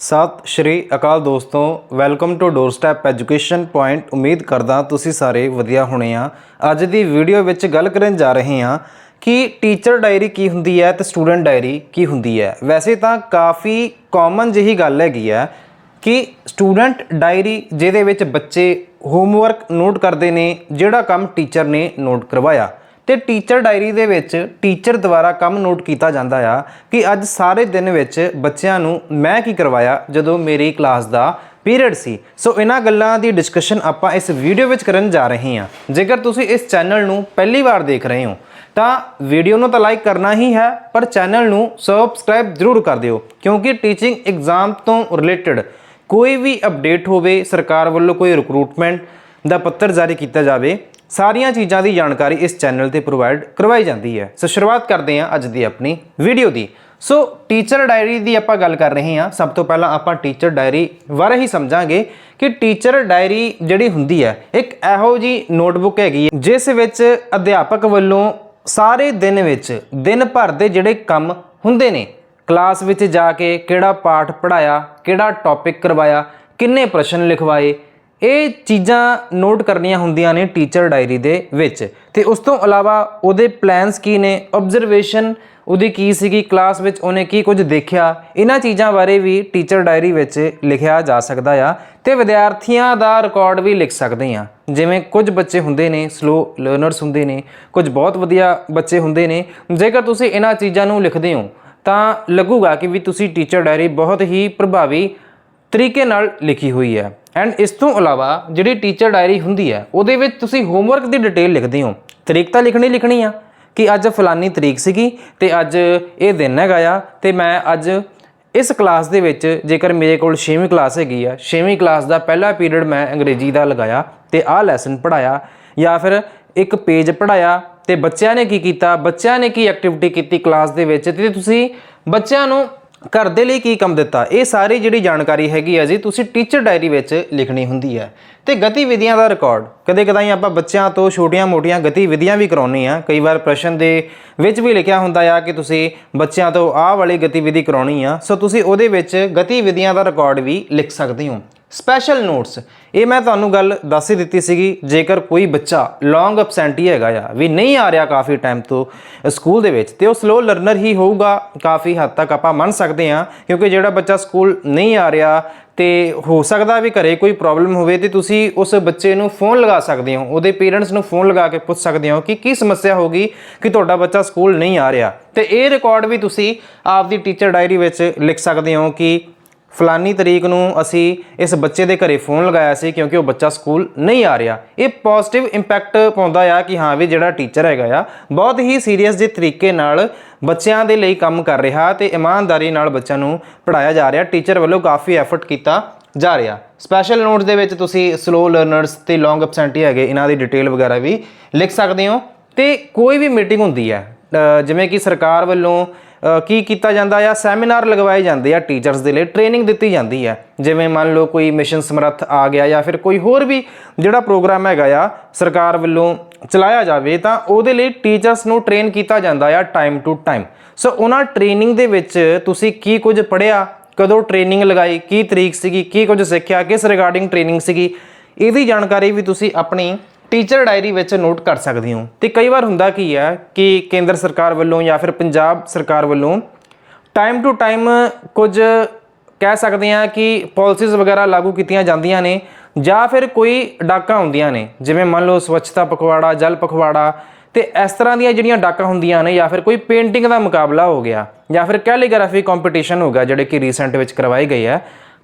ਸਤਿ ਸ਼੍ਰੀ ਅਕਾਲ ਦੋਸਤੋ welcome to door step education point ਉਮੀਦ ਕਰਦਾ ਤੁਸੀਂ ਸਾਰੇ ਵਧੀਆ ਹੋਣੇ ਆ। ਅੱਜ ਦੀ ਵੀਡੀਓ ਵਿੱਚ ਗੱਲ ਕਰਨ ਜਾ ਰਹੇ ਹਾਂ ਕਿ ਟੀਚਰ ਡਾਇਰੀ ਕੀ ਹੁੰਦੀ ਹੈ ਤੇ ਸਟੂਡੈਂਟ ਡਾਇਰੀ ਕੀ ਹੁੰਦੀ ਹੈ। ਵੈਸੇ ਤਾਂ ਕਾਫੀ ਕਾਮਨ ਜਿਹੀ ਗੱਲ ਹੈਗੀ ਹੈ ਕਿ ਸਟੂਡੈਂਟ ਡਾਇਰੀ ਜਿਹਦੇ ਵਿੱਚ ਬੱਚੇ ਹੋਮਵਰਕ ਨੋਟ ਕਰਦੇ ਨੇ, ਜਿਹੜਾ ਕੰਮ ਟੀਚਰ ਨੇ ਨੋਟ ਕਰਵਾਇਆ। ਤੇ ਟੀਚਰ ਡਾਇਰੀ ਦੇ ਵਿੱਚ ਟੀਚਰ ਦੁਆਰਾ ਕੰਮ ਨੋਟ ਕੀਤਾ ਜਾਂਦਾ ਆ ਕਿ ਅੱਜ ਸਾਰੇ ਦਿਨ ਵਿੱਚ ਬੱਚਿਆਂ ਨੂੰ ਮੈਂ ਕੀ ਕਰਵਾਇਆ ਜਦੋਂ ਮੇਰੀ ਕਲਾਸ ਦਾ ਪੀਰੀਅਡ ਸੀ। ਸੋ ਇਹਨਾਂ ਗੱਲਾਂ ਦੀ ਡਿਸਕਸ਼ਨ ਆਪਾਂ ਇਸ ਵੀਡੀਓ ਵਿੱਚ ਕਰਨ ਜਾ ਰਹੇ ਹਾਂ। ਜੇਕਰ ਤੁਸੀਂ ਇਸ ਚੈਨਲ ਨੂੰ ਪਹਿਲੀ ਵਾਰ ਦੇਖ ਰਹੇ ਹੋ, ਤਾਂ ਵੀਡੀਓ ਨੂੰ ਤਾਂ ਲਾਈਕ ਕਰਨਾ ਹੀ ਹੈ, ਪਰ ਚੈਨਲ ਨੂੰ ਸਬਸਕ੍ਰਾਈਬ ਜ਼ਰੂਰ ਕਰ ਦਿਓ, ਕਿਉਂਕਿ ਟੀਚਿੰਗ ਐਗਜ਼ਾਮ ਤੋਂ ਰਿਲੇਟਡ ਕੋਈ ਵੀ ਅਪਡੇਟ ਹੋਵੇ, ਸਰਕਾਰ ਵੱਲੋਂ ਕੋਈ ਰਿਕਰੂਟਮੈਂਟ ਦਾ ਪੱਤਰ ਜਾਰੀ ਕੀਤਾ ਜਾਵੇ ਸਾਰੀਆਂ ਚੀਜ਼ਾਂ ਦੀ ਜਾਣਕਾਰੀ ਇਸ ਚੈਨਲ ਤੇ ਪ੍ਰੋਵਾਈਡ ਕਰਵਾਈ ਜਾਂਦੀ ਹੈ। ਸੋ ਸ਼ੁਰੂਆਤ ਕਰਦੇ ਹਾਂ ਅੱਜ ਦੀ ਆਪਣੀ ਵੀਡੀਓ ਦੀ। ਸੋ ਟੀਚਰ ਡਾਇਰੀ ਦੀ ਆਪਾਂ ਗੱਲ ਕਰ ਰਹੇ ਹਾਂ। ਸਭ ਤੋਂ ਪਹਿਲਾਂ ਆਪਾਂ ਟੀਚਰ ਡਾਇਰੀ ਬਾਰੇ ਹੀ ਸਮਝਾਂਗੇ ਕਿ ਟੀਚਰ ਡਾਇਰੀ ਜਿਹੜੀ ਹੁੰਦੀ ਹੈ, ਇੱਕ ਇਹੋ ਜੀ ਨੋਟਬੁੱਕ ਹੈਗੀ ਹੈ, ਜਿਸ ਵਿੱਚ ਅਧਿਆਪਕ ਵੱਲੋਂ ਸਾਰੇ ਦਿਨ ਵਿੱਚ, ਦਿਨ ਭਰ ਦੇ ਜਿਹੜੇ ਕੰਮ ਹੁੰਦੇ ਨੇ, ਕਲਾਸ ਵਿੱਚ ਜਾ ਕੇ ਕਿਹੜਾ ਪਾਠ ਪੜਾਇਆ ਕਿਹੜਾ ਟੌਪਿਕ ਕਰਵਾਇਆ, ਕਿੰਨੇ ਪ੍ਰਸ਼ਨ ਲਿਖਵਾਏ ਇਹ ਚੀਜ਼ਾਂ ਨੋਟ ਕਰਨੀਆਂ ਹੁੰਦੀਆਂ ਨੇ ਟੀਚਰ ਡਾਇਰੀ ਦੇ ਵਿੱਚ। ਤੇ ਉਸ ਤੋਂ ਇਲਾਵਾ ਉਹਦੇ ਪਲਾਨਸ ਕੀ ਨੇ? ਆਬਜ਼ਰਵੇਸ਼ਨ ਉਹਦੀ ਕੀ ਸੀਗੀ? ਕਲਾਸ ਵਿੱਚ ਉਹਨੇ ਕੀ ਕੁਝ ਦੇਖਿਆ? ਇਹਨਾਂ ਚੀਜ਼ਾਂ ਬਾਰੇ ਵੀ ਟੀਚਰ ਡਾਇਰੀ ਵਿੱਚ ਲਿਖਿਆ ਜਾ ਸਕਦਾ ਆ। ਤੇ ਵਿਦਿਆਰਥੀਆਂ ਦਾ ਰਿਕਾਰਡ ਵੀ ਲਿਖ ਸਕਦੇ ਆ। ਜਿਵੇਂ ਕੁਝ ਬੱਚੇ ਹੁੰਦੇ ਨੇ ਸਲੋ ਲਰਨਰਸ ਹੁੰਦੇ ਨੇ, ਕੁਝ ਬਹੁਤ ਵਧੀਆ ਬੱਚੇ ਹੁੰਦੇ ਨੇ। ਜੇਕਰ ਤੁਸੀਂ ਇਹਨਾਂ ਚੀਜ਼ਾਂ ਨੂੰ ਲਿਖਦੇ ਹੋ, ਤਾਂ ਲੱਗੂਗਾ ਕਿ ਵੀ ਤੁਸੀਂ ਟੀਚਰ ਡਾਇਰੀ ਬਹੁਤ ਹੀ ਪ੍ਰਭਾਵੀ ਤਰੀਕੇ ਨਾਲ ਲਿਖੀ ਹੋਈ ਹੈ। ਐਂਡ ਇਸ ਤੋਂ ਇਲਾਵਾ ਜਿਹੜੀ ਟੀਚਰ ਡਾਇਰੀ ਹੁੰਦੀ ਹੈ, ਉਹਦੇ ਵਿੱਚ ਤੁਸੀਂ ਹੋਮਵਰਕ ਦੀ ਡਿਟੇਲ ਲਿਖਦੇ ਹੋ। ਤਰੀਕ ਤਾਂ ਲਿਖਣੀ ਲਿਖਣੀ ਆ ਕਿ ਅੱਜ ਫਲਾਨੀ ਤਰੀਕ ਸੀਗੀ ਤੇ ਅੱਜ ਇਹ ਦਿਨ ਹੈਗਾ ਆ ਤੇ ਮੈਂ ਅੱਜ ਇਸ ਕਲਾਸ ਦੇ ਵਿੱਚ ਜੇਕਰ ਮੇਰੇ ਕੋਲ 6ਵੀਂ ਕਲਾਸ ਹੈਗੀ ਆ 6ਵੀਂ ਕਲਾਸ ਦਾ ਪਹਿਲਾ ਪੀਰੀਅਡ ਮੈਂ ਅੰਗਰੇਜ਼ੀ ਦਾ ਲਗਾਇਆ ਤੇ ਆਹ ਲੈਸਨ ਪੜਾਇਆ ਜਾਂ ਫਿਰ ਇੱਕ ਪੇਜ ਪੜਾਇਆ ਤੇ ਬੱਚਿਆਂ ਨੇ ਕੀ ਕੀਤਾ, ਬੱਚਿਆਂ ਨੇ ਕੀ ਐਕਟੀਵਿਟੀ ਕੀਤੀ ਕਲਾਸ ਦੇ ਵਿੱਚ ਤੇ ਤੁਸੀਂ ਬੱਚਿਆਂ ਨੂੰ ਘਰ ਦੇ ਲਈ ਕੀ ਕੰਮ ਦਿੱਤਾ? ਇਹ ਸਾਰੀ ਜਿਹੜੀ ਜਾਣਕਾਰੀ ਹੈਗੀ ਆ ਜੀ, ਤੁਸੀਂ ਟੀਚਰ ਡਾਇਰੀ ਵਿੱਚ ਲਿਖਣੀ ਹੁੰਦੀ ਹੈ ਤੇ ਗਤੀਵਿਧੀਆਂ ਦਾ ਰਿਕਾਰਡ ਕਦੇ ਕਦਾਈ ਆਪਾਂ ਬੱਚਿਆਂ ਤੋਂ ਛੋਟੀਆਂ-ਮੋਟੀਆਂ ਗਤੀਵਿਧੀਆਂ ਵੀ ਕਰਾਉਣੀ ਆ ਕਈ ਵਾਰ ਪ੍ਰਸ਼ਨ ਦੇ ਵਿੱਚ ਵੀ ਲਿਖਿਆ ਹੁੰਦਾ ਆ ਕਿ ਤੁਸੀਂ ਬੱਚਿਆਂ ਤੋਂ ਆਹ ਵਾਲੀ ਗਤੀਵਿਧੀ ਕਰਾਉਣੀ ਆ। ਸੋ ਤੁਸੀਂ ਉਹਦੇ ਵਿੱਚ ਗਤੀਵਿਧੀਆਂ ਦਾ ਰਿਕਾਰਡ ਵੀ ਲਿਖ ਸਕਦੇ ਹੋ। ਸਪੈਸ਼ਲ ਨੋਟਸ ਇਹ ਮੈਂ ਤੁਹਾਨੂੰ ਗੱਲ ਦੱਸ ਹੀ ਦਿੱਤੀ ਸੀਗੀ, ਜੇਕਰ ਕੋਈ ਬੱਚਾ ਲੌਂਗ ਅਬਸੈਂਟੀ ਹੈਗਾ ਆ, ਵੀ ਨਹੀਂ ਆ ਰਿਹਾ ਕਾਫੀ ਟਾਈਮ ਤੋਂ ਸਕੂਲ ਦੇ ਵਿੱਚ, ਤੇ ਉਹ ਸਲੋ ਲਰਨਰ ਹੀ ਹੋਊਗਾ, ਕਾਫੀ ਹੱਦ ਤੱਕ ਆਪਾਂ ਮੰਨ ਸਕਦੇ ਹਾਂ, ਕਿਉਂਕਿ ਜਿਹੜਾ ਬੱਚਾ ਸਕੂਲ ਨਹੀਂ ਆ ਰਿਹਾ, ਤੇ ਹੋ ਸਕਦਾ ਵੀ ਘਰੇ ਕੋਈ ਪ੍ਰੋਬਲਮ ਹੋਵੇ, ਤੇ ਤੁਸੀਂ ਉਸ ਬੱਚੇ ਨੂੰ ਫੋਨ ਲਗਾ ਸਕਦੇ ਹੋ, ਉਹਦੇ ਪੇਰੈਂਟਸ ਨੂੰ ਫੋਨ ਲਗਾ ਕੇ ਪੁੱਛ ਸਕਦੇ ਹੋ ਕਿ ਕੀ ਸਮੱਸਿਆ ਹੋਗੀ ਕਿ ਤੁਹਾਡਾ ਬੱਚਾ ਸਕੂਲ ਨਹੀਂ ਆ ਰਿਹਾ। ਤੇ ਇਹ ਰਿਕਾਰਡ ਵੀ ਤੁਸੀਂ ਆਪਦੀ ਟੀਚਰ ਡਾਇਰੀ ਵਿੱਚ ਲਿਖ ਸਕਦੇ ਹੋ ਕਿ ਫਲਾਨੀ ਤਰੀਕ ਨੂੰ ਅਸੀਂ ਇਸ ਬੱਚੇ ਦੇ ਘਰੇ ਫੋਨ ਲਗਾਇਆ ਸੀ ਕਿਉਂਕਿ ਉਹ ਬੱਚਾ ਸਕੂਲ ਨਹੀਂ ਆ ਰਿਹਾ। ਇਹ ਪੋਜ਼ਿਟਿਵ ਇੰਪੈਕਟ ਪਾਉਂਦਾ ਆ ਕਿ ਹਾਂ ਵੀ ਜਿਹੜਾ ਟੀਚਰ ਹੈਗਾ ਆ, ਬਹੁਤ ਹੀ ਸੀਰੀਅਸ ਜੇ ਤਰੀਕੇ ਨਾਲ ਬੱਚਿਆਂ ਦੇ ਲਈ ਕੰਮ ਕਰ ਰਿਹਾ ਤੇ ਇਮਾਨਦਾਰੀ ਨਾਲ ਬੱਚਿਆਂ ਨੂੰ ਪੜਾਇਆ ਜਾ ਰਿਹਾ। ਟੀਚਰ ਵੱਲੋਂ ਕਾਫੀ ਐਫਰਟ ਕੀਤਾ ਜਾ ਰਿਹਾ। ਸਪੈਸ਼ਲ ਨੋਟਸ ਦੇ ਵਿੱਚ ਤੁਸੀਂ ਸਲੋ ਲਰਨਰਸ ਤੇ ਲੌਂਗ ਅਬਸੈਂਟੀ ਹੈਗੇ, ਇਹਨਾਂ ਦੀ ਡਿਟੇਲ ਵਗੈਰਾ ਵੀ ਲਿਖ ਸਕਦੇ ਹੋ। ਤੇ ਕੋਈ ਵੀ ਮੀਟਿੰਗ ਹੁੰਦੀ ਹੈ ਜਿਵੇਂ ਕਿ ਸਰਕਾਰ ਵੱਲੋਂ ਕੀ ਕੀਤਾ ਜਾਂਦਾ ਆ? ਸੈਮੀਨਾਰ ਲਗਵਾਏ ਜਾਂਦੇ ਆ ਟੀਚਰਸ ਦੇ ਲਈ, ਟ੍ਰੇਨਿੰਗ ਦਿੱਤੀ ਜਾਂਦੀ ਹੈ ਜਿਵੇਂ ਮੰਨ ਲਓ ਕੋਈ ਮਿਸ਼ਨ ਸਮਰੱਥ ਆ ਗਿਆ ਜਾਂ ਫਿਰ ਕੋਈ ਹੋਰ ਵੀ ਜਿਹੜਾ ਪ੍ਰੋਗਰਾਮ ਹੈਗਾ ਆ, ਸਰਕਾਰ ਵੱਲੋਂ ਚਲਾਇਆ ਜਾਵੇ, ਤਾਂ ਉਹਦੇ ਲਈ ਟੀਚਰਸ ਨੂੰ ਟ੍ਰੇਨ ਕੀਤਾ ਜਾਂਦਾ ਆ ਟਾਈਮ ਟੂ ਟਾਈਮ। ਸੋ ਉਹਨਾਂ ਟ੍ਰੇਨਿੰਗ ਦੇ ਵਿੱਚ ਤੁਸੀਂ ਕੀ ਕੁਝ ਪੜ੍ਹਿਆ, ਕਦੋਂ ਟ੍ਰੇਨਿੰਗ ਲਗਾਈ, ਕੀ ਤਰੀਕ ਸੀਗੀ, ਕੀ ਕੁਝ ਸਿੱਖਿਆ, ਕਿਸ ਰਿਗਾਰਡਿੰਗ ਟ੍ਰੇਨਿੰਗ ਸੀਗੀ, ਇਹਦੀ ਜਾਣਕਾਰੀ ਵੀ ਤੁਸੀਂ ਆਪਣੀ ਟੀਚਰ ਡਾਇਰੀ ਵਿੱਚ ਨੋਟ ਕਰ ਸਕਦੇ ਹੋ। ਤੇ ਕਈ ਵਾਰ ਹੁੰਦਾ ਕੀ ਹੈ ਕਿ ਕੇਂਦਰ ਸਰਕਾਰ ਵੱਲੋਂ ਜਾਂ ਫਿਰ ਪੰਜਾਬ ਸਰਕਾਰ ਵੱਲੋਂ ਟਾਈਮ ਟੂ ਟਾਈਮ ਕੁਝ ਕਹਿ ਸਕਦੇ ਹਾਂ ਕਿ ਪਾਲਿਸੀਜ਼ ਵਗੈਰਾ ਲਾਗੂ ਕੀਤੀਆਂ ਜਾਂਦੀਆਂ ਨੇ ਜਾਂ ਫਿਰ ਕੋਈ ਡਾਕਾਂ ਹੁੰਦੀਆਂ ਨੇ। ਜਿਵੇਂ ਮੰਨ ਲਓ ਸਵੱਛਤਾ ਪਖਵਾੜਾ, ਜਲ ਪਖਵਾੜਾ ਤੇ ਇਸ ਤਰ੍ਹਾਂ ਦੀਆਂ ਜਿਹੜੀਆਂ ਡਾਕਾਂ ਹੁੰਦੀਆਂ ਨੇ ਜਾਂ ਫਿਰ ਕੋਈ ਪੇਂਟਿੰਗ ਦਾ ਮੁਕਾਬਲਾ ਹੋ ਗਿਆ ਜਾਂ ਫਿਰ ਕੈਲੀਗ੍ਰਾਫੀ ਕੰਪੀਟੀਸ਼ਨ ਹੋ ਗਿਆ ਜਿਹੜੇ ਕਿ ਰੀਸੈਂਟ ਵਿੱਚ ਕਰਵਾਏ ਗਏ ਆ।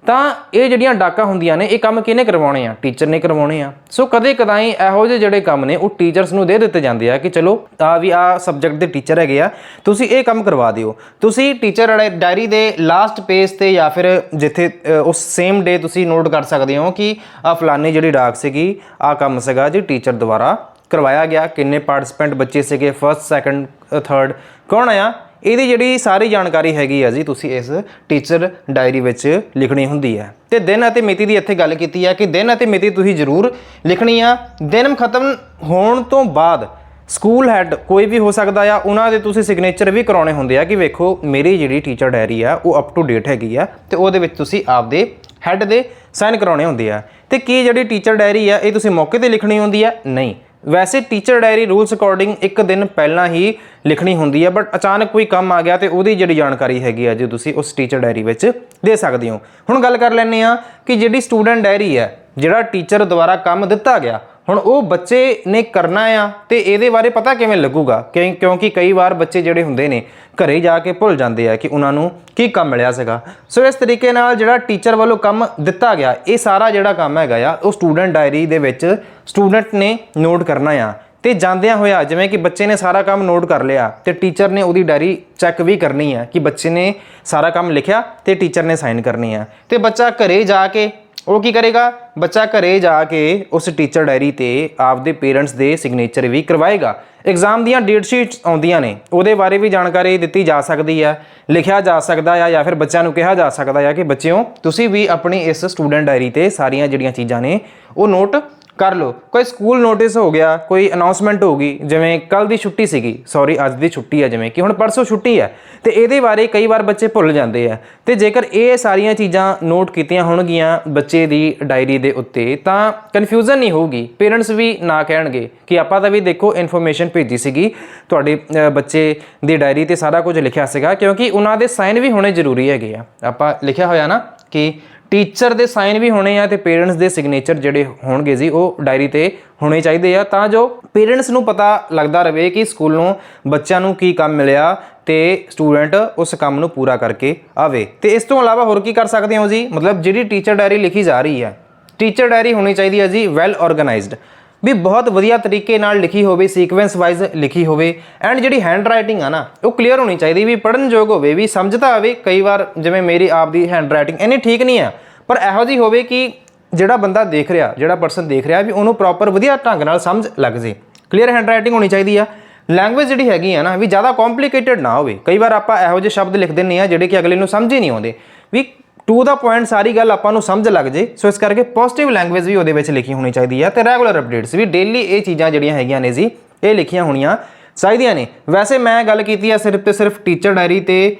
ਤਾਂ ਇਹ ਜਿਹੜੀਆਂ ਡਾਕਾਂ ਹੁੰਦੀਆਂ ਨੇ, ਇਹ ਕੰਮ ਕਿਹਨੇ ਕਰਵਾਉਣੇ ਆ? ਟੀਚਰ ਨੇ ਕਰਵਾਉਣੇ ਆ। ਸੋ ਕਦੇ ਕਦਾਈ ਇਹੋ ਜਿਹੇ ਜਿਹੜੇ ਕੰਮ ਨੇ, ਉਹ ਟੀਚਰਸ ਨੂੰ ਦੇ ਦਿੱਤੇ ਜਾਂਦੇ ਆ ਕਿ ਚਲੋ ਆ ਵੀ ਆ ਸਬਜੈਕਟ ਦੇ ਟੀਚਰ ਹੈਗੇ ਆ, ਤੁਸੀਂ ਇਹ ਕੰਮ ਕਰਵਾ ਦਿਓ। ਤੁਸੀਂ ਟੀਚਰ ਡਾਇਰੀ ਦੇ ਲਾਸਟ ਪੇਜ ਤੇ ਜਾਂ ਫਿਰ ਜਿੱਥੇ ਉਸ ਸੇਮ ਡੇ ਤੁਸੀਂ ਨੋਟ ਕਰ ਸਕਦੇ ਹੋ ਕਿ ਆ ਫਲਾਨੀ ਜਿਹੜੀ ਡਾਕ ਸੀਗੀ ਆ ਕੰਮ ਸੀਗਾ ਜੀ ਟੀਚਰ ਦੁਆਰਾ ਕਰਵਾਇਆ ਗਿਆ। ਕਿੰਨੇ ਪਾਰਟਿਸਪੈਂਟ ਬੱਚੇ ਸੀਗੇ ਫਰਸਟ ਸੈਕੰਡ ਥਰਡ ਕੌਣ ਆਇਆ? ਇਹਦੀ ਜਿਹੜੀ ਸਾਰੀ ਜਾਣਕਾਰੀ ਹੈਗੀ ਆ ਜੀ, ਤੁਸੀਂ ਇਸ ਟੀਚਰ ਡਾਇਰੀ ਵਿੱਚ ਲਿਖਣੀ ਹੁੰਦੀ ਹੈ। ਤੇ ਦਿਨ ਅਤੇ ਮਿਤੀ ਦੀ ਇੱਥੇ ਗੱਲ ਕੀਤੀ ਹੈ ਕਿ ਦਿਨ ਅਤੇ ਮਿਤੀ ਤੁਸੀਂ ਜ਼ਰੂਰ ਲਿਖਣੀ ਆ। ਦਿਨ ਖਤਮ ਹੋਣ ਤੋਂ ਬਾਅਦ ਸਕੂਲ ਹੈੱਡ ਕੋਈ ਵੀ ਹੋ ਸਕਦਾ ਆ, ਉਹਨਾਂ ਦੇ ਤੁਸੀਂ ਸਿਗਨੇਚਰ ਵੀ ਕਰਾਉਣੇ ਹੁੰਦੇ ਆ ਕਿ ਵੇਖੋ, ਮੇਰੀ ਜਿਹੜੀ ਟੀਚਰ ਡਾਇਰੀ ਆ, ਉਹ ਅਪ ਟੂ ਡੇਟ ਹੈਗੀ ਆ ਤੇ ਉਹਦੇ ਵਿੱਚ ਤੁਸੀਂ ਆਪਦੇ ਹੈੱਡ ਦੇ ਸਾਈਨ ਕਰਾਉਣੇ ਹੁੰਦੇ ਆ। ਤੇ ਕੀ ਜਿਹੜੀ ਟੀਚਰ ਡਾਇਰੀ ਆ, ਇਹ ਤੁਸੀਂ ਮੌਕੇ ਤੇ ਲਿਖਣੀ ਹੁੰਦੀ ਆ? ਨਹੀਂ। ਵੈਸੇ ਟੀਚਰ ਡਾਇਰੀ ਰੂਲਸ ਅਕੋਰਡਿੰਗ ਇੱਕ ਦਿਨ ਪਹਿਲਾਂ ਹੀ ਲਿਖਣੀ ਹੁੰਦੀ ਹੈ ਬਟ ਅਚਾਨਕ ਕੋਈ ਕੰਮ ਆ ਗਿਆ ਤੇ ਉਹਦੀ ਜਿਹੜੀ ਜਾਣਕਾਰੀ ਹੈਗੀ ਆ ਜੇ ਤੁਸੀਂ ਉਸ ਟੀਚਰ ਡਾਇਰੀ ਵਿੱਚ ਦੇ ਸਕਦੇ ਹੋ। ਹੁਣ ਗੱਲ ਕਰ ਲੈਂਦੇ ਆ ਕਿ ਜਿਹੜੀ ਸਟੂਡੈਂਟ ਡਾਇਰੀ ਹੈ, ਜਿਹੜਾ ਟੀਚਰ ਦੁਆਰਾ ਕੰਮ ਦਿੱਤਾ ਗਿਆ ਹੁਣ ਉਹ ਬੱਚੇ ਨੇ ਕਰਨਾ ਆ ਤੇ ਇਹਦੇ ਬਾਰੇ ਪਤਾ ਕਿਵੇਂ ਲੱਗੂਗਾ? ਕਿ- ਕਿਉਂਕਿ ਕਈ ਵਾਰ ਬੱਚੇ ਜਿਹੜੇ ਹੁੰਦੇ ਨੇ, ਘਰੇ ਜਾ ਕੇ ਭੁੱਲ ਜਾਂਦੇ ਆ ਕਿ ਉਹਨਾਂ ਨੂੰ ਕੀ ਕੰਮ ਮਿਲਿਆ ਸੀਗਾ। ਸੋ ਇਸ ਤਰੀਕੇ ਨਾਲ ਜਿਹੜਾ ਟੀਚਰ ਵੱਲੋਂ ਕੰਮ ਦਿੱਤਾ ਗਿਆ, ਇਹ ਸਾਰਾ ਜਿਹੜਾ ਕੰਮ ਹੈਗਾ ਆ, ਉਹ ਸਟੂਡੈਂਟ ਡਾਇਰੀ ਦੇ ਵਿੱਚ ਸਟੂਡੈਂਟ ਨੇ ਨੋਟ ਕਰਨਾ ਆ। ਤੇ ਜਾਂਦਿਆਂ ਹੋਇਆ ਜਿਵੇਂ ਕਿ ਬੱਚੇ ਨੇ ਸਾਰਾ ਕੰਮ ਨੋਟ ਕਰ ਲਿਆ ਤੇ ਟੀਚਰ ਨੇ ਉਹਦੀ ਡਾਇਰੀ ਚੈੱਕ ਵੀ ਕਰਨੀ ਹੈ ਕਿ ਬੱਚੇ ਨੇ ਸਾਰਾ ਕੰਮ ਲਿਖਿਆ ਤੇ ਟੀਚਰ ਨੇ ਸਾਈਨ ਕਰਨੀ ਹੈ ਤੇ ਬੱਚਾ ਘਰੇ ਜਾ ਕੇ ਉਹ ਕੀ ਕਰੇਗਾ? ਬੱਚਾ ਘਰੇ ਜਾ ਕੇ ਉਸ ਟੀਚਰ ਡਾਇਰੀ ਤੇ ਆਪਦੇ ਪੇਰੈਂਟਸ ਦੇ ਸਿਗਨੇਚਰ ਵੀ ਕਰਵਾਏਗਾ। ਐਗਜ਼ਾਮ ਦੀਆਂ ਡੇਟ ਸ਼ੀਟਸ ਆਉਂਦੀਆਂ ਨੇ, ਉਹਦੇ ਬਾਰੇ ਵੀ ਜਾਣਕਾਰੀ ਦਿੱਤੀ ਜਾ ਸਕਦੀ ਹੈ ਲਿਖਿਆ ਜਾ ਸਕਦਾ ਹੈ ਜਾਂ ਫਿਰ ਬੱਚਿਆਂ ਨੂੰ ਕਿਹਾ ਜਾ ਸਕਦਾ ਹੈ ਕਿ ਬੱਚਿਓ, ਤੁਸੀਂ ਵੀ ਆਪਣੀ ਇਸ ਸਟੂਡੈਂਟ ਡਾਇਰੀ ਤੇ ਸਾਰੀਆਂ ਜਿਹੜੀਆਂ ਚੀਜ਼ਾਂ ਨੇ, ਉਹ ਨੋਟ ਕਰ ਲਓ। ਕੋਈ ਸਕੂਲ ਨੋਟਿਸ ਹੋ ਗਿਆ, ਕੋਈ ਅਨਾਉਂਸਮੈਂਟ ਹੋ ਗਈ, ਜਿਵੇਂ ਕੱਲ ਦੀ ਛੁੱਟੀ ਸੀਗੀ ਸੌਰੀ ਅੱਜ ਦੀ ਛੁੱਟੀ ਹੈ ਜਿਵੇਂ ਕਿ ਹੁਣ ਪਰਸੋਂ ਛੁੱਟੀ ਹੈ ਤੇ ਇਹਦੇ ਬਾਰੇ ਕਈ ਵਾਰ ਬੱਚੇ ਭੁੱਲ ਜਾਂਦੇ ਆ। ਤੇ ਜੇਕਰ ਇਹ ਸਾਰੀਆਂ ਚੀਜ਼ਾਂ ਨੋਟ ਕੀਤੀਆਂ ਹੋਣਗੀਆਂ ਬੱਚੇ ਦੀ ਡਾਇਰੀ ਦੇ ਉੱਤੇ, ਤਾਂ ਕਨਫਿਊਜ਼ਨ ਨਹੀਂ ਹੋਊਗੀ। ਪੇਰੈਂਟਸ ਵੀ ਨਾ ਕਹਿਣਗੇ ਕਿ ਆਪਾਂ ਤਾਂ ਵੀ ਦੇਖੋ ਇਨਫੋਰਮੇਸ਼ਨ ਭੇਜੀ ਸੀਗੀ। ਤੁਹਾਡੇ ਬੱਚੇ ਦੀ ਡਾਇਰੀ ਤੇ ਸਾਰਾ ਕੁਝ ਲਿਖਿਆ ਸੀਗਾ, ਕਿਉਂਕਿ ਉਹਨਾਂ ਦੇ ਸਾਈਨ ਵੀ ਹੋਣੇ ਜ਼ਰੂਰੀ ਹੈਗੇ ਆ। ਆਪਾਂ ਲਿਖਿਆ ਹੋਇਆ ਨਾ ਕਿ ਟੀਚਰ ਦੇ ਸਾਈਨ ਵੀ ਹੋਣੇ ਆ ਤੇ ਪੇਰੈਂਟਸ ਦੇ ਸਿਗਨੇਚਰ ਜਿਹੜੇ ਹੋਣਗੇ ਜੀ, ਉਹ ਡਾਇਰੀ ਤੇ ਹੋਣੇ ਚਾਹੀਦੇ ਆ। ਤਾਂ ਜੋ ਪੇਰੈਂਟਸ ਨੂੰ ਪਤਾ ਲੱਗਦਾ ਰਹੇ ਕਿ ਸਕੂਲੋਂ ਬੱਚਿਆਂ ਨੂੰ ਕੀ ਕੰਮ ਮਿਲਿਆ ਤੇ ਸਟੂਡੈਂਟ ਉਸ ਕੰਮ ਨੂੰ ਪੂਰਾ ਕਰਕੇ ਆਵੇ। ਤੇ ਇਸ ਤੋਂ ਇਲਾਵਾ ਹੋਰ ਕੀ ਕਰ ਸਕਦੇ ਹੋ ਜੀ? ਮਤਲਬ ਜਿਹੜੀ ਟੀਚਰ ਡਾਇਰੀ ਲਿਖੀ ਜਾ ਰਹੀ ਹੈ ਟੀਚਰ ਡਾਇਰੀ ਹੋਣੀ ਚਾਹੀਦੀ ਹੈ ਜੀ ਵੈਲ ਆਰਗੇਨਾਈਜ਼ਡ ਵੀ ਬਹੁਤ ਵਧੀਆ ਤਰੀਕੇ ਨਾਲ ਲਿਖੀ ਹੋਵੇ ਸੀਕੁਐਂਸ ਵਾਈਜ਼ ਲਿਖੀ ਹੋਵੇ। ਐਂਡ ਜਿਹੜੀ ਹੈਂਡ ਰਾਈਟਿੰਗ ਆ ਨਾ, ਉਹ ਕਲੀਅਰ ਹੋਣੀ ਚਾਹੀਦੀ ਵੀ ਪੜਨ ਯੋਗ ਹੋਵੇ, ਵੀ ਸਮਝ ਤਾਂ ਆਵੇ। ਕਈ ਵਾਰ ਜਿਵੇਂ ਮੇਰੀ ਆਪ ਦੀ ਹੈਂਡ ਰਾਈਟਿੰਗ ਇੰਨੀ ਠੀਕ ਨਹੀਂ ਆ, ਪਰ ਇਹੋ ਜੀ ਹੋਵੇ ਕਿ ਜਿਹੜਾ ਬੰਦਾ ਦੇਖ ਰਿਹਾ, ਜਿਹੜਾ ਪਰਸਨ ਦੇਖ ਰਿਹਾ ਵੀ ਉਹਨੂੰ ਪ੍ਰੋਪਰ ਵਧੀਆ ਢੰਗ ਨਾਲ ਸਮਝ ਲੱਗ ਜੇ। ਕਲੀਅਰ ਹੈਂਡ ਰਾਈਟਿੰਗ ਹੋਣੀ ਚਾਹੀਦੀ ਆ। ਲੈਂਗੁਏਜ ਜਿਹੜੀ ਹੈਗੀ ਆ ਨਾ, ਵੀ ਜ਼ਿਆਦਾ ਕੰਪਲਿਕੇਟਡ ਨਾ ਹੋਵੇ। ਕਈ ਵਾਰ ਆਪਾਂ ਇਹੋ ਜਿਹੇ ਸ਼ਬਦ ਲਿਖ ਦਿੰਨੇ ਆ ਜਿਹੜੇ ਕਿ ਅਗਲੇ ਨੂੰ ਸਮਝ ਹੀ ਨਹੀਂ ਆਉਂਦੇ। ਵੀ ਟੂ ਦਾ ਪੁਆਇੰਟ ਸਾਰੀ ਗੱਲ ਆਪਾਂ ਨੂੰ ਸਮਝ ਲੱਗ ਜੇ। ਸੋ ਇਸ ਕਰਕੇ ਪੋਜ਼ਿਟਿਵ ਲੈਂਗੁਏਜ ਵੀ ਉਹਦੇ ਵਿੱਚ ਲਿਖੀ ਹੋਣੀ ਚਾਹੀਦੀ ਹੈ ਤੇ ਰੈਗੂਲਰ ਅਪਡੇਟਸ ਵੀ। ਡੇਲੀ ਇਹ ਚੀਜ਼ਾਂ ਜਿਹੜੀਆਂ ਹੈਗੀਆਂ ਨੇ ਜੀ, ਇਹ ਲਿਖੀਆਂ ਹੋਣੀਆਂ ਚਾਹੀਦੀਆਂ ਨੇ। ਵੈਸੇ ਮੈਂ ਗੱਲ ਕੀਤੀ ਹੈ ਸਿਰਫ ਤੇ ਸਿਰਫ ਟੀਚਰ ਡਾਇਰੀ ਤੇ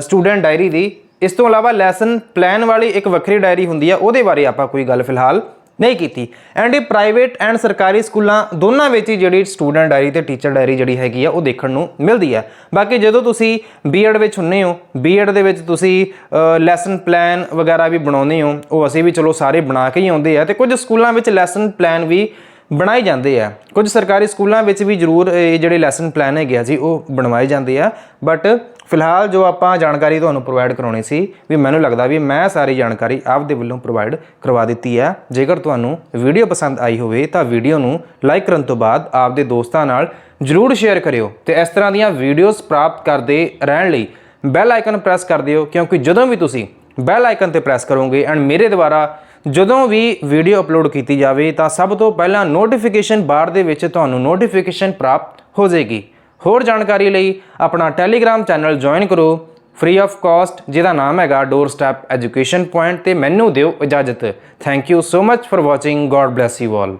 ਸਟੂਡੈਂਟ ਡਾਇਰੀ ਦੀ। ਇਸ ਤੋਂ ਇਲਾਵਾ ਲੈਸਨ ਪਲਾਨ ਵਾਲੀ ਇੱਕ ਵੱਖਰੀ ਡਾਇਰੀ ਹੁੰਦੀ ਆ, ਉਹਦੇ ਬਾਰੇ ਆਪਾਂ ਕੋਈ ਗੱਲ ਫਿਲਹਾਲ ਨਹੀਂ ਕੀਤੀ। ਐਂਡ ਇਹ ਪ੍ਰਾਈਵੇਟ ਐਂਡ ਸਰਕਾਰੀ ਸਕੂਲਾਂ ਦੋਨਾਂ ਵਿੱਚ ਹੀ ਜਿਹੜੀ ਸਟੂਡੈਂਟ ਡਾਇਰੀ ਤੇ ਟੀਚਰ ਡਾਇਰੀ ਜਿਹੜੀ ਹੈਗੀ ਆ, ਉਹ ਦੇਖਣ ਨੂੰ ਮਿਲਦੀ ਹੈ ਬਾਕੀ ਜਦੋਂ ਤੁਸੀਂ ਬੀਐਡ ਵਿੱਚ ਹੁੰਨੇ ਹੋ ਬੀਐਡ ਦੇ ਵਿੱਚ ਤੁਸੀਂ ਲੈਸਨ ਪਲਾਨ ਵਗੈਰਾ ਵੀ ਬਣਾਉਂਦੇ ਹੋ, ਉਹ ਅਸੀਂ ਵੀ ਚਲੋ ਸਾਰੇ ਬਣਾ ਕੇ ਹੀ ਆਉਂਦੇ ਆ ਤੇ ਕੁਝ ਸਕੂਲਾਂ ਵਿੱਚ ਲੈਸਨ ਪਲਾਨ ਵੀ ਬਣਾਏ ਜਾਂਦੇ ਆ। ਕੁਝ ਸਰਕਾਰੀ ਸਕੂਲਾਂ ਵਿੱਚ ਵੀ ਜ਼ਰੂਰ ਇਹ ਜਿਹੜੇ ਲੈਸਨ ਪਲਾਨ ਹੈਗੇ ਆ ਜੀ, ਉਹ ਬਣਵਾਏ ਜਾਂਦੇ ਆ। ਬਟ ਫਿਲਹਾਲ ਜੋ ਆਪਾਂ ਜਾਣਕਾਰੀ ਤੁਹਾਨੂੰ ਪ੍ਰੋਵਾਈਡ ਕਰਾਉਣੀ ਸੀ, ਵੀ ਮੈਨੂੰ ਲੱਗਦਾ ਵੀ ਮੈਂ ਸਾਰੀ ਜਾਣਕਾਰੀ ਆਪਦੇ ਵੱਲੋਂ ਪ੍ਰੋਵਾਈਡ ਕਰਵਾ ਦਿੱਤੀ ਹੈ। ਜੇਕਰ ਤੁਹਾਨੂੰ ਵੀਡੀਓ ਪਸੰਦ ਆਈ ਹੋਵੇ, ਤਾਂ ਵੀਡੀਓ ਨੂੰ ਲਾਈਕ ਕਰਨ ਤੋਂ ਬਾਅਦ ਆਪਦੇ ਦੋਸਤਾਂ ਨਾਲ ਜਰੂਰ ਸ਼ੇਅਰ ਕਰਿਓ ਤੇ ਇਸ ਤਰ੍ਹਾਂ ਦੀਆਂ ਵੀਡੀਓਜ਼ ਪ੍ਰਾਪਤ ਕਰਦੇ ਰਹਿਣ ਲਈ ਬੈਲ ਆਈਕਨ ਪ੍ਰੈਸ ਕਰ ਦਿਓ, ਕਿਉਂਕਿ ਜਦੋਂ ਵੀ ਤੁਸੀਂ ਬੈਲ ਆਈਕਨ ਤੇ ਪ੍ਰੈਸ ਕਰੋਗੇ ਐਂਡ ਮੇਰੇ ਦੁਆਰਾ ਜਦੋਂ ਵੀ ਵੀਡੀਓ ਅਪਲੋਡ ਕੀਤੀ ਜਾਵੇ, ਤਾਂ ਸਭ ਤੋਂ ਪਹਿਲਾਂ ਨੋਟੀਫਿਕੇਸ਼ਨ ਬਾਰ ਦੇ ਵਿੱਚ ਤੁਹਾਨੂੰ ਨੋਟੀਫਿਕੇਸ਼ਨ ਪ੍ਰਾਪਤ ਹੋ ਜਾਏਗੀ। ਹੋਰ ਜਾਣਕਾਰੀ ਲਈ ਆਪਣਾ ਟੈਲੀਗ੍ਰਾਮ ਚੈਨਲ ਜੁਆਇਨ ਕਰੋ। ਫ੍ਰੀ ਆਫ ਕਾਸਟ ਜਿਹਦਾ ਨਾਮ ਹੈਗਾ ਡੋਰ ਸਟੈਪ ਐਜੂਕੇਸ਼ਨ ਪੁਆਇੰਟ ਤੇ ਮੈਨੂੰ ਦਿਓ ਇਜਾਜ਼ਤ। Thank you so much for watching God bless you all